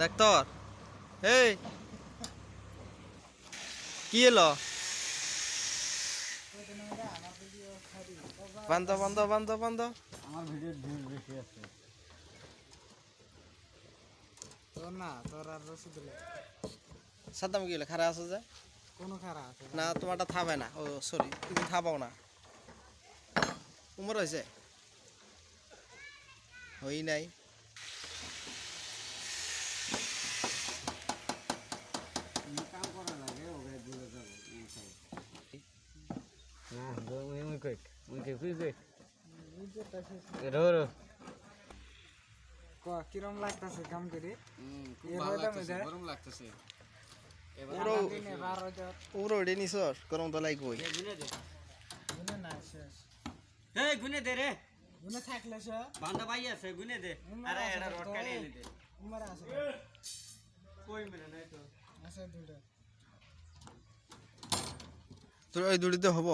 দেখ তোর এই কি এলো? বান্ধ বান্ধ বান্ধ বান্ধ। আমার ভিডিও ভিউজ বেশি আছে। তোর না তোর আর রসিদ সাদ্দাম কি হলো? খারাপ আছে যে? কোনো খারাপ আছে না। তোমারটা থাবে না। ও সরি তুমি থাবাও না। উমর হয়েছে? হই নাই। রো রো ক কিরম লাগতাছে কাম করে খুব এর ভালো হয়তো গরম লাগতেছে। পুরো দিনে বারো হাজার পুরো ওডে গরম তো লাগবই। গুনে দে। গুনে না শেষ। এই গুনে দে রে। গুনে থাকলে সে বান্দা ভাই আছে গুনে দে। আরে এটা রড কাটে এনে দে। উমার আছে। কই মেরে নাই তো। আছে দুটো তোর ওই দুটিতে হব।